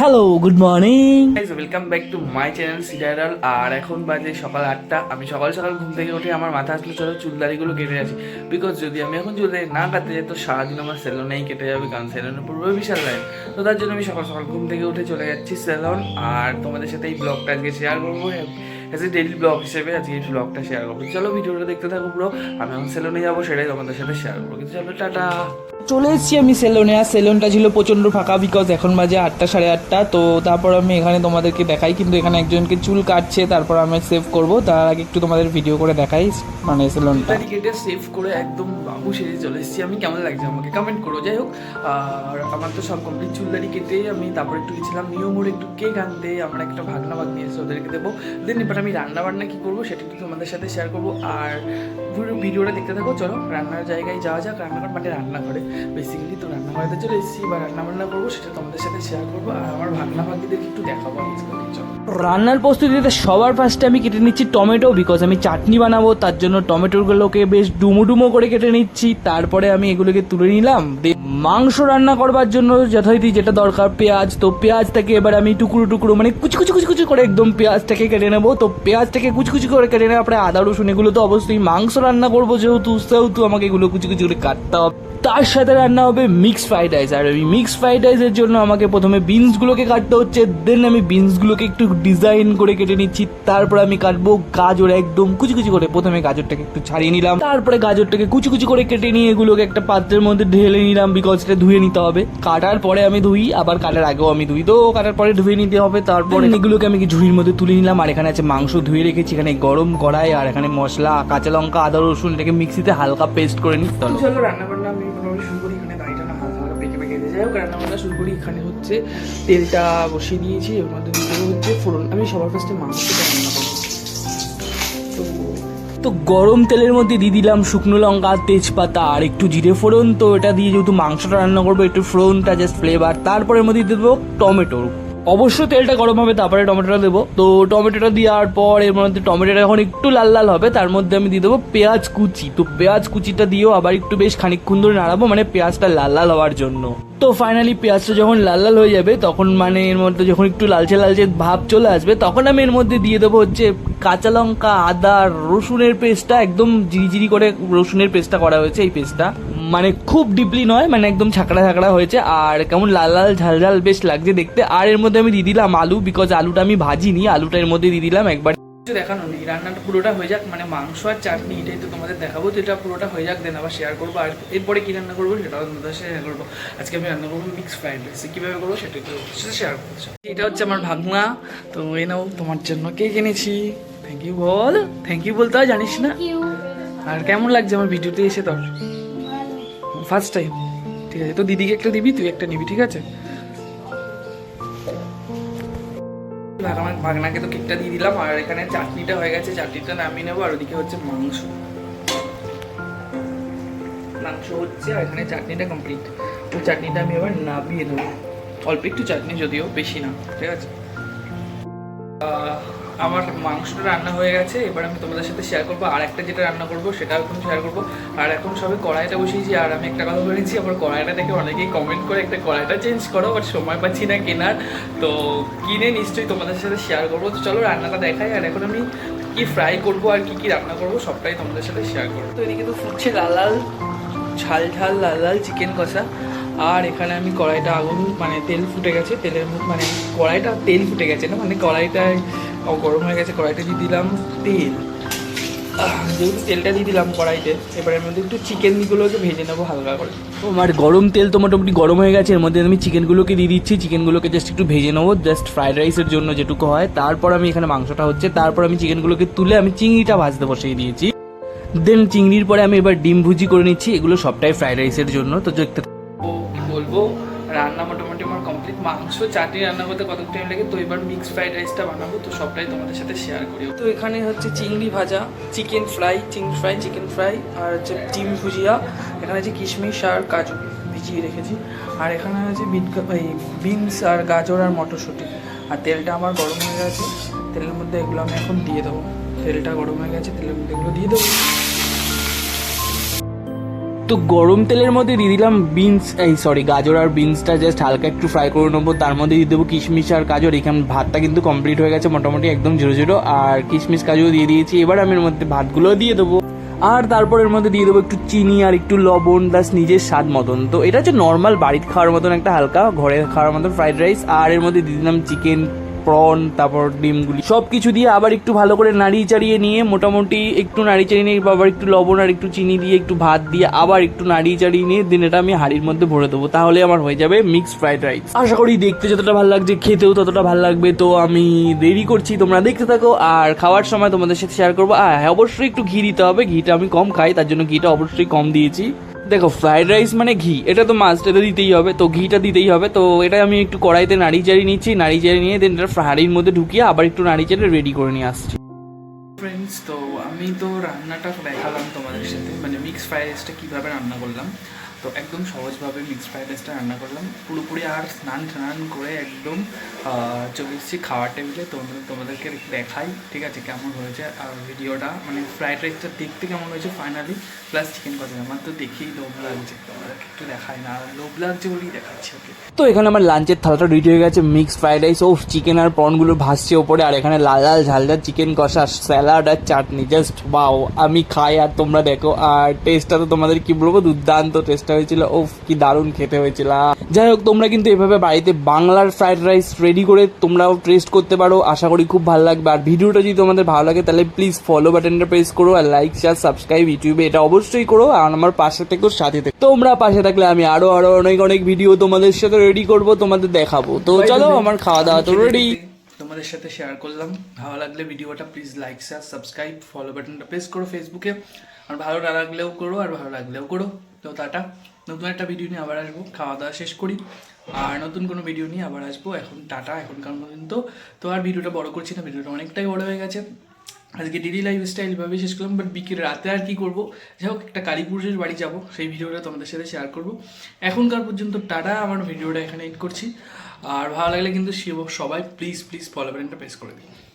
Hello good morning welcome back to my channel সিডারাল আর এখন বাজে সকাল আটটা। আমি সকাল সকাল ঘুম থেকে উঠে আমার মাথা আসলে, চলো চুলদারিগুলো কেটে আছি বিকজ যদি আমি এখন চুলদারি না কাটতে যাই, তো সারাদিন আমার সেলনেই কেটে যাবে, কারণ সেলনের পূর্বে বিশাল লাইন তো তার জন্য আমি সকাল সকাল ঘুম থেকে উঠে চলে যাচ্ছি সেলন আর তোমাদের সাথে এই ব্লগটা আজকে শেয়ার করব। অ্যাজ এ ডেইলি ব্লগ হিসেবে আজকে এই ব্লগটা শেয়ার করব। চলো ভিডিওটা দেখতে থাকো পুরো। আমি এখন সেলনে যাব, সেটাই তোমাদের সাথে শেয়ার করব। কিন্তু চলো, টাটা। চলে এসেছি আমি সেলুনে, আর সেলুনটা ছিল প্রচণ্ড ফাঁকা বিকজ এখন বাজে আটটা, সাড়ে আটটা। তো তারপর আমি এখানে তোমাদেরকে দেখাই, কিন্তু এখানে একজনকে চুল কাটছে, তারপর আমি সেভ করব। তার আগে একটু তোমাদের ভিডিও করে দেখাই মানে সেলুনটা। কেটে সেভ করে একদম বাবু সেজে চলে এসেছি। আমি কেমন লাগছে আমাকে কমেন্ট করো, যাই হোক। আর আমার তো সব কমপ্লিট চুলদারি কেটে আমি তারপর একটু গেছিলাম নিয়ম মোড়ে একটু কেক আনতে। আমার একটা ভাগনা ভাগ নিয়েছে ওদেরকে দেবো। দেন এবার আমি রান্না বান্না কী করব সেটা একটু তোমাদের সাথে শেয়ার করব। আর ভিডিওটা দেখতে থাকো, চলো রান্নার জায়গায় যাওয়া যাক। রান্নাঘর মানে রান্নাঘরে। বেসিক্যালি তো রান্নাঘরেতে চলে এসেছি বা রান্না বান্না করব, সেটা তোমাদের সাথে শেয়ার করব, আর আমার ভাগনা ভাগিদেরকে একটু দেখাবো আজকালের চলো রান্নার প্রস্তুতিতে সবার ফার্স্টে আমি কেটে নিচ্ছি টমেটো বিকজ আমি চাটনি বানাবো, তার জন্য টমেটোগুলোকে বেশ ডুমো ডুমো করে কেটে নিচ্ছি। তারপরে আমি এগুলোকে তুলে নিলাম। মাংস রান্না করবার জন্য যথারীতি যেটা দরকার, পেঁয়াজ। তো পেঁয়াজটাকে এবার আমি টুকরো টুকরো মানে কুচি কুচি কুচি কুচি করে একদম পেঁয়াজটাকে কেটে নেব। তো পেঁয়াজটাকে কুচি কুচি করে কেটে নেওয়ার পরে আদা, রসুন, এগুলো তো অবশ্যই মাংস রান্না করব যেহেতু, সেহেতু আমাকে এগুলো কুচি কুচি করে কাটতে হবে। তার সাথে রান্না হবে মিক্স ফ্রাইড রাইস আর ওই মিক্স ফ্রাইড রাইসের জন্য আমাকে প্রথমে বিনসগুলোকে কাটতে হচ্ছে দেন আমি বিনসগুলোকে একটু ডিজাইন করে কেটে নিচ্ছি তারপর আমি কাটবো গাজর একদম কুচি কুচি করে। প্রথমে গাজরটাকে একটু ছাড়িয়ে নিলাম তারপরে গাজরটাকে কুচি কুচি করে কেটে নিয়ে এগুলোকে একটা পাত্রের মধ্যে ঢেলে নিলাম বিকজ এটা ধুয়ে নিতে হবে। কাটার পরে আমি ধুই আবার কাটার আগেও আমি ধুই। তো কাটার পরে ধুয়ে নিতে হবে তারপরে এগুলোকে আমি কি ঝুড়ির মধ্যে তুলে নিলাম আর এখানে আছে মাংস ধুয়ে রেখেছি এখানে গরম কড়াই আর এখানে মশলা কাঁচা লঙ্কা আদা রসুন এটাকে মিক্সিতে হালকা পেস্ট করে নিতে হবে চলো রান্না হোক রান্না বান্না শুরু করি এখানে হচ্ছে তেলটা বসিয়ে দিয়েছি, এর মধ্যে দিতে হচ্ছে ফোড়ন। আমি সবার ফার্স্টে মাংসটা রান্না করব। তো তো গরম তেলের মধ্যে দিয়ে দিলাম শুকনো লঙ্কা, তেজপাতা, আর একটু জিরে ফোড়ন। তো এটা দিয়ে যেহেতু মাংসটা রান্না করব, একটু ফোড়নটা জাস্ট ফ্লেভার তারপরের মধ্যে দিয়ে দেবো টমেটো। অবশ্য তেলটা গরম হবে, তারপরে টমেটোটা দেবো। তো টমেটোটা দেওয়ার পর এর মধ্যে টমেটোটা যখন একটু লাল লাল হবে, তার মধ্যে আমি দিয়ে দেবো পেঁয়াজ কুচি। তো পেঁয়াজ কুচিটা দিয়েও আবার একটু বেশ খানিকক্ষণ ধরে নাড়াবো মানে পেঁয়াজটা লাল লাল হওয়ার জন্য। তো ফাইনালি পেঁয়াজটা যখন লাল লাল হয়ে যাবে, তখন মানে এর মধ্যে যখন একটু লালচে লালচে ভাব চলে আসবে, তখন আমি এর মধ্যে দিয়ে দেবো হচ্ছে কাঁচা লঙ্কা, আদা, রসুনের পেস্টটা, একদম জিরি করে রসুনের পেস্টটা করা হয়েছে এই পেস্টটা। মানে খুব ডিপলি নয় মানে একদম ছাকড়া ছাকড়া হয়েছে। আর কেমন লাল লাল ঝাল ঝাল বেশ লাগছে দেখতে। আর এর মধ্যে আমি দিয়ে দিলাম আলু বিকজ আলুটা আমি ভাজিনি আলুটা এর মধ্যে দিয়ে দিলাম একবার। কিছু দেখানো নেই রান্নাটা পুরোটা হয়ে যাক মানে মাংস আর চাটনি এটাই তো তোমাদের দেখাবো তো এটা পুরোটা হয়ে যাক দেন আবার শেয়ার করব। আর এরপরে কী রান্না করব সেটাও তোমাদের শেয়ার করব। আজকে আমি রান্না করব মিক্স ফ্রাইড রাইস কীভাবে করব সেটা সেটা শেয়ার করব এটা হচ্ছে আমার ভাগনা তো এই নাও তোমার জন্য কে কিনেছি থ্যাংক ইউ বল থ্যাংক ইউ বলতে হয় জানিস না। আর কেমন লাগছে আমার ভিডিওতে এসে তোর? ফার্স্ট টাইম ঠিক আছে, তো দিদিকে একটা দিবি, তুই একটা নিবি, ঠিক আছে? আমার ভাগনাকে তো কেকটা দিয়ে দিলাম, আর এখানে চাটনিটা হয়ে গেছে, চাটনিটা নামিয়ে নেব, আর ওদিকে হচ্ছে মাংস। মাংস হচ্ছে, আর এখানে চাটনিটা কমপ্লিট তো চাটনিটা আমি এবার নামিয়ে নেব। অল্প একটু চাটনি যদিও, বেশি না, ঠিক আছে? আমার মাংসটা রান্না হয়ে গেছে, এবার আমি তোমাদের সাথে শেয়ার করব, আর একটা যেটা রান্না করব সেটাও এখন শেয়ার করব। আর এখন সবে কড়াইটা বসিয়েছি, আর আমি একটা কথা বলেছি আমার কড়াইটা দেখে অনেকেই কমেন্ট করে একটা কড়াইটা চেঞ্জ করো, বাট সময় পাচ্ছি না কেনার। তো কিনে নিশ্চয়ই তোমাদের সাথে শেয়ার করব। তো চলো রান্নাটা দেখাই, আর এখন আমি কি ফ্রাই করব আর কি কি রান্না করব, সবটাই তোমাদের সাথে শেয়ার করব। তো এদিকে তো ফুটছে লাল লাল। ঝাল ঝাল, লাল লাল চিকেন কষা। আর এখানে আমি কড়াইটা আগুন মানে তেল ফুটে গেছে, তেলের মানে কড়াইটা তেল ফুটে গেছে না মানে কড়াইটায় গরম হয়ে গেছে, কড়াইটা দিয়ে দিলাম তেল। যেহেতু তেলটা দিয়ে দিলাম কড়াইতে, এবার মধ্যে একটু চিকেনগুলোকে ভেজে নেব হালকা করে। আমার গরম তেল তো মোটামুটি গরম হয়ে গেছে, এর মধ্যে আমি চিকেনগুলোকে দিয়ে দিচ্ছি চিকেনগুলোকে জাস্ট একটু ভেজে নেব জাস্ট ফ্রাইড রাইসের জন্য যেটুকু হয়। তারপর আমি এখানে মাংসটা হচ্ছে, তারপর আমি চিকেনগুলোকে তুলে আমি চিংড়িটা ভাজতে বসিয়ে দিয়েছি। দেন চিংড়ির পরে আমি এবার ডিম ভুজি করে নিচ্ছি। এগুলো সবটাই ফ্রাইড রাইসের জন্য। তো দেখতে বলব? রান্না মোটামুটি আমার কমপ্লিট মাংস, চাটনি রান্না করতে কত টাইম লাগে? তো এবার মিক্স ফ্রাইড রাইসটা বানাবো। তো সবটাই তোমাদের সাথে শেয়ার করি। তো এখানে হচ্ছে চিংড়ি ভাজা চিকেন ফ্রাই চিংড়ি ফ্রাই চিকেন ফ্রাই আর হচ্ছে ডিম ভুজিয়া। এখানে আছে কিশমিশ আর কাজু ভিজিয়ে রেখেছি। আর এখানে হচ্ছে বিট বিনস আর গাজর আর মটরশুঁটি। আর তেলটা আমার গরম হয়ে গেছে। তেলের মধ্যে এগুলো আমি এখন দিয়ে দেবো। তেলটা গরম হয়ে গেছে, তেলের মধ্যে এগুলো দিয়ে দেবো। তো গরম তেলের মধ্যে দিয়ে দিলাম বিনস এই সরি গাজর আর বিনসটা জাস্ট হালকা একটু ফ্রাই করে নেব। তার মধ্যে দিয়ে দেবো কিশমিশ আর গাজর। এখানে ভাতটা কিন্তু কমপ্লিট হয়ে গেছে, মোটামুটি একদম ঝুড়ো ঝুড়ো আর কিশমিশ কাজুও দিয়ে দিয়েছি। এবার আমি এর মধ্যে ভাতগুলো দিয়ে দেবো। আর তারপর এর মধ্যে দিয়ে দেবো একটু চিনি আর একটু লবণ প্লাস নিজের স্বাদ মতন। তো এটা হচ্ছে নর্মাল বাড়ির খাওয়ার মতন একটা হালকা, ঘরে খাওয়ার মতন ফ্রাইড রাইস আর এর মধ্যে দিয়ে দিলাম চিকেন প্রন, তারপর ডিমগুলি সব কিছু দিয়ে আবার একটু ভালো করে নাড়িয়ে চাড়িয়ে নিয়ে মোটামুটি একটু নাড়িয়ে চাড়িয়ে নিয়ে আবার একটু লবণ আর একটু চিনি দিয়ে, একটু ভাত দিয়ে আবার একটু নাড়িয়ে চাড়িয়ে নিয়ে দিন এটা আমি হাঁড়ির মধ্যে ভরে দেবো। তাহলে আমার হয়ে যাবে মিক্স ফ্রাইড রাইস আশা করি দেখতে যতটা ভালো লাগছে, খেতেও ততটা ভালো লাগবে। তো আমি দেরি করছি, তোমরা দেখতে থাকো আর খাওয়ার সময় তোমাদের সাথে শেয়ার করব। হ্যাঁ অবশ্যই একটু ঘি দিতে হবে, ঘিটা আমি কম খাই, তার জন্য ঘিটা অবশ্যই কম দিয়েছি। দেখো ফ্রাইড রাইস মানে ঘি। এটা তো এটা দিতেই হবে। তো ঘিটা দিতেই হবে। তো এটা আমি একটু কড়াইতে নাড়ি চারি নিচ্ছি, নাড়ি চারি নিয়ে দেন এটা হাঁড়ির মধ্যে ঢুকিয়ে আবার একটু নাড়ি চারি রেডি করে নিয়ে আসছি। ফ্রেন্ডস তো আমি তো রান্নাটা দেখালাম তোমাদের সাথে। মানে মিক্স ফ্রাইড রাইসটা কীভাবে রান্না করলাম? তো একদম সহজভাবে মিক্স ফ্রাইড রাইসটা রান্না করলাম। পুরোপুরি আর স্নান টান করে একদম চলে এসেছি খাওয়ার টেবিলে তোমাদের, তোমাদেরকে দেখাই, ঠিক আছে, কেমন হয়েছে, আর ভিডিওটা মানে ফ্রাইড রাইসটা দেখতে কেমন হয়েছে ফাইনালি প্লাস চিকেন কথা আমার তো দেখেই লোভ লাগছে একটু দেখাই না, লোভ লাগছে বলেই দেখাচ্ছি ওকে তো এখানে আমার লাঞ্চের থালাটা রেডি হয়ে গেছে মিক্স ফ্রাইড রাইস ও চিকেন আর প্রনগুলো ভাসছে ওপরে, আর এখানে লাল লাল ঝাল ঝাল চিকেন কষা স্যালাড আর চাটনি জাস্ট বাও আমি খাই, আর তোমরা দেখো, আর টেস্টটা তো তোমাদের কি বলব, দুর্দান্ত টেস্টটা হয়েছিল ও কি দারুণ খেতে হয়েছিল। যাই হোক তোমরা কিন্তু এভাবে বাড়িতে বাংলার ফ্রাইড রাইস রেডি করে তোমরাও টেস্ট করতে পারো। আশা করি খুব ভালো লাগবে। আর ভিডিওটা যদি তোমাদের ভালো লাগে তাহলে প্লিজ ফলো বাটনটা প্রেস করো আর লাইক শেয়ার সাবস্ক্রাইব ইউটিউবে। এটা অবশ্যই করো আর আমার পাশে থেকেও সাথে থেকে। তোমরা পাশে থাকলে আমি আরও আরও অনেক অনেক ভিডিও তোমাদের সাথে রেডি করব তোমাদের দেখাবো। তো চলো আমার খাওয়া দাওয়া তো রেডি তোমাদের সাথে শেয়ার করলাম। ভালো লাগলে ভিডিওটা please like share subscribe follow বাটনটা প্রেস করো ফেসবুকে আর ভালো না লাগলেও করো আর ভালো লাগলেও করো। তো টাটা। নতুন একটা ভিডিও নিয়ে আবার আসব। খাওয়া দাওয়া শেষ করি। আর নতুন কোনো ভিডিও নিয়ে আবার আসব। এখন টাটা, এখনকার পর্যন্ত তো। আর ভিডিওটা বড় করছি না। ভিডিওটা অনেকটাই বড় হয়ে গেছে। আজকে ডেলি লাইফ স্টাইল ভাবে শেষ করলাম। বাট বিকেল রাতে আর কি করব? যাই হোক, একটা কালী পুরুষের বাড়ি যাব। সেই ভিডিওটা তোমাদের সাথে শেয়ার করব। এখনকার পর্যন্ত টাটা। আমার ভিডিওটা এখানে এড করছি। আর ভালো লাগলে কিন্তু সে সবাই প্লিজ প্লিজ ফলো বাটনটা প্রেস করে দিই